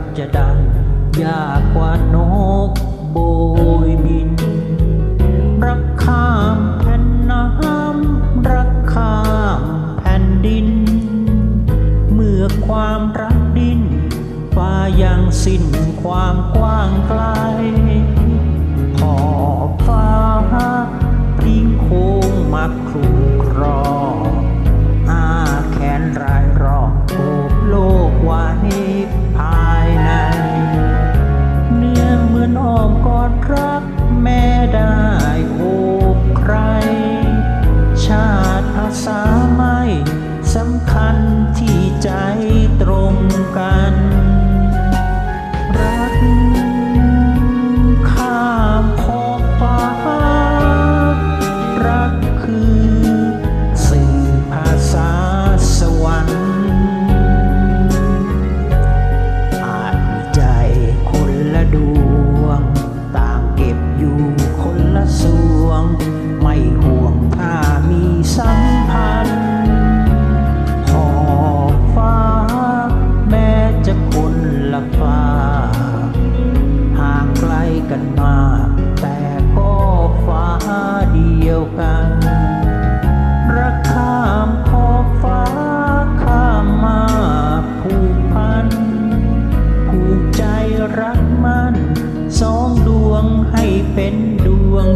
กจะดัง ยากกว่านกโบยบิน รักข้ามแผ่นน้ำรักข้ามแผ่นดิน เมื่อความรักดินฟ้ายังสิ้นความกว้างไกลขอบฟ้าพริ้งโค้งมักครู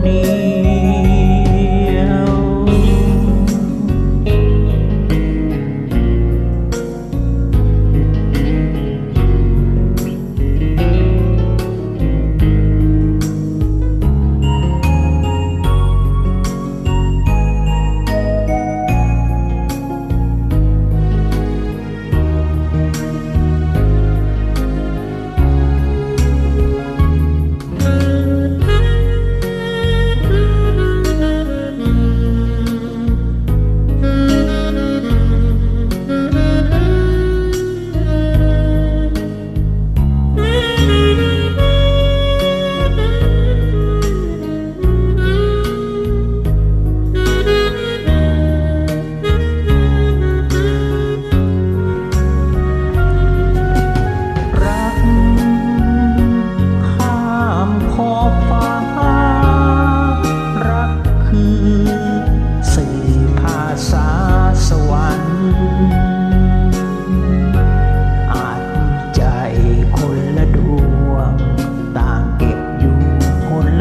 me.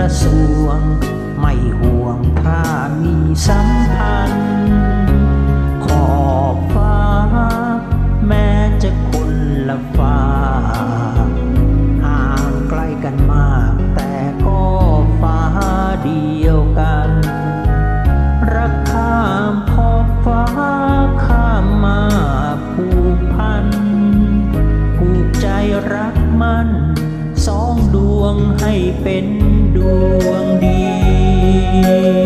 ระสวง ไม่ห่วงผ้ามีสัมพันธ์ขอบฟ้า แม้จะคนละฟ้าห่างไกลกันมาก แต่ก็ฟ้าเดียวกัน รักข้ามขอบฟ้าข้ามมาผูกพันผูกใจรักมันสองดวงให้เป็น buông đi.